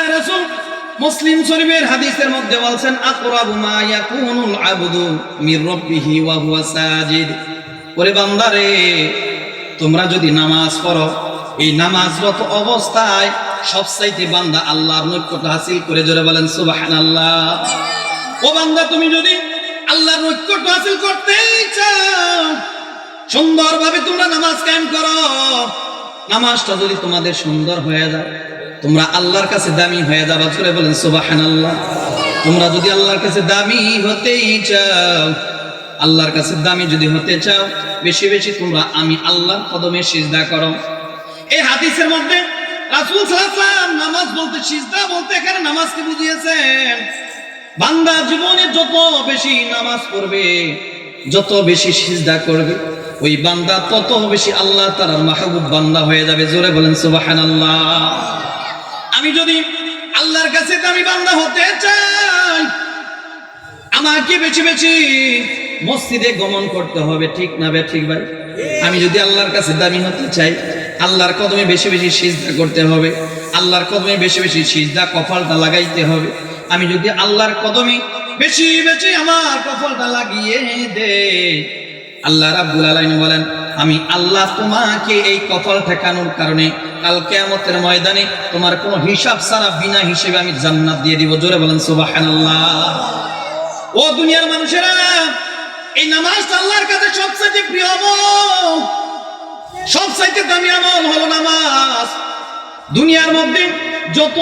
আল্লাহ রাসূল মুসলিম শরীফের হাদিসের মধ্যে বলছেন, আকরাবু মা ইয়াকুনুল আবদু মির ওয়া হুয়া সাজিদ। ওরে তোমরা যদি নামাজ পড়ো, এই নামাজরত অবস্থায় সবচাইতে বান্দা আল্লাহর নৈকট্য হাসিল করে জোরে বলেন, সুবহানাল্লাহ। ও বান্দা, তুমি যদি আল্লাহর নৈকট্য হাসিল করতেই চাও, সুন্দরভাবে তোমরা নামাজ কায়েম করো, নামাজটা যদি তোমাদের সুন্দর হয়ে যায় তোমরা আল্লাহর কাছে দামি হয়ে যাবা চলে বলেন, সুবহানাল্লাহ। তোমরা যদি আল্লাহর কাছে দামি হতেই চাও, আল্লাহর কাছে দামি যদি হতে চাও, বেশি বেশি তোমরা আমি আল্লাহর কদমে সিজদা করো। এই হাদিসের মধ্যে রাসূল সাল্লাল্লাহু নামাজ বলতে, সিজদা বলতে এখানে নামাজকে বুঝিয়েছেন। বান্দা জীবনে যত বেশি নামাজ পড়বে, যত বেশি সিজদা করবে, ওই বান্দা তত বেশি আল্লাহ তার মাহবুব বান্দা হয়ে যাবে, জোরে বলেন, সুবহানাল্লাহ। আমি যদি আল্লাহর কাছে দামি বান্দা হতে চাই, আমাকে বেশি বেশি মসজিদে গমন করতে হবে, ঠিক না বে, ঠিক ভাই? আমি যদি আল্লাহর কাছে দামি হতে চাই, আল্লাহর কদমে বেশি বেশি সিজদা করতে হবে, আল্লাহর কদমে বেশি বেশি সিজদা কপালটা লাগাইতে হবে। আমি যদি আল্লাহর কদমে বেশি বেশি আমার কপালটা লাগিয়ে দে আল্লাহ রাব্বুল আলামিন বলেন আমি আল্লাহ তোমাকে এই কপাল ঠেকানোর কারণে কাল কিয়ামতের ময়দানে তোমার কোনো হিসাব ছাড়া বিনা হিসেবে আমি জান্নাত দিয়ে দিব। জোরে বলেন, সুবহানাল্লাহ। ও দুনিয়ার মানুষেরা, এই নামাজটা আল্লাহর কাছে সবচেয়ে প্রিয় আমল, সবচাইতে দামি আমল হলো নামাজ। দুনিয়ার মধ্যে যত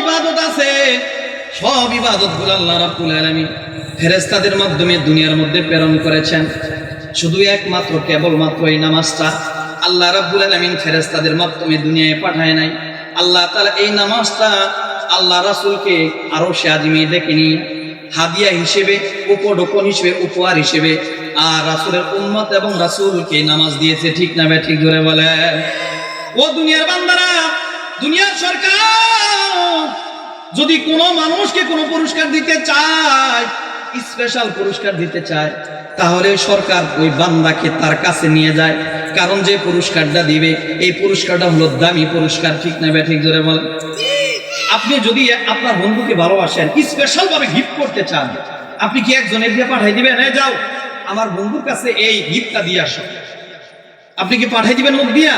ইবাদত আছে, সব ইবাদতগুলো আল্লাহ রাব্বুল আলামিন ফেরেশতাদের মাধ্যমে দুনিয়ার মধ্যে প্রেরণ করেছেন। শুধু একমাত্র, কেবলমাত্র এই নামাজটা আল্লাহ রাব্বুল আলামিন ফেরেশতাদের মাধ্যমে দুনিয়ায় পাঠায় নাই। আল্লাহ তাআলা এই নামাজটা আল্লাহ রাসূলকে আরও সে আজমি নিয়ে হাদিয়া হিসেবে, উপঢৌকন হিসেবে, উপহার হিসেবে। আর রাসূলের উম্মত এবং রাসূলকে নামাজ দিয়েছে ঠিক না ঠিক ধরে বলে। ও দুনিয়ার বান্দারা, দুনিয়ার সরকার, যদি কোনো মানুষকে কোনো পুরস্কার দিতে চায় স্পেশাল পুরস্কার দিতে চায়, তাহলে সরকার ওই বান্দাকে তার কাছে নিয়ে যায়। কারণ যে পুরস্কারটা দিবে, এই পুরস্কারটা হলো দামি পুরস্কার, ঠিক না বে ঠিক ধরে বলে আপনি যদি আপনার বন্ধুকে ভালোবাসেন স্পেশাল ভাবে গিফট করতে চান, আপনি কি একজনের দিয়ে পাঠাই দিবেন? হ্যাঁ যাও, আমার বন্ধুর কাছে এই গিফটটা দিয়ে আসো। আপনি কি পাঠাই দিবেন লোক দিয়া?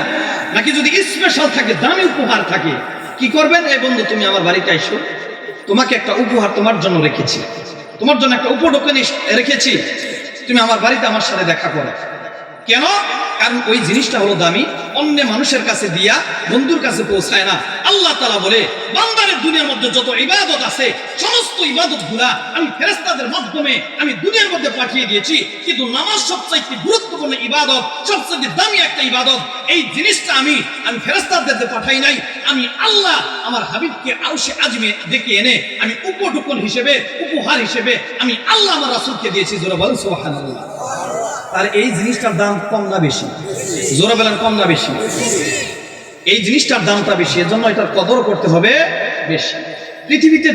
নাকি যদি স্পেশাল থাকে, দামি উপহার থাকে, কি করবেন? এই বন্ধু, তুমি আমার বাড়িতে আইসো। তোমাকে একটা উপহার তোমার জন্য রেখেছি। তোমার জন্য একটা উপঢৌকন রেখেছি। তুমি আমার বাড়িতে আমার সাথে দেখা করো। কেন? কারণ ওই জিনিসটা হলো দামি। অন্য মানুষের কাছে দিয়া বন্ধুর কাছে পৌঁছায় না। আল্লাহ তালা বলে বান্দারের দুনিয়ার মধ্যে যত ইবাদত আছে, সমস্ত ইবাদতগুলা আমি ফেরেস্তাদের মাধ্যমে আমি দুনিয়ার মধ্যে পাঠিয়ে দিয়েছি। কিন্তু নামাজ সবচাইতে গুরুত্বপূর্ণ ইবাদত সবচেয়ে দামি একটা ইবাদত, এই জিনিসটা আমি আমি ফেরেস্তাদের পাঠাই নাই। আমি আল্লাহ আমার হাবিবকে আরও সে আজমে ডেকে এনে আমি উপঢুকন হিসেবে, উপহার হিসেবে আমি আল্লাহ আমার রাসূলকে দিয়েছি। জোরে বলেন সুবহানাল্লাহ। তার এই জিনিসটার দাম কম না বেশি। জোরে বেলার কম না বেশি। এই জিনিসটার দামটা বেশি, এজন্য এটার কদর করতে হবে বেশি। পৃথিবীতে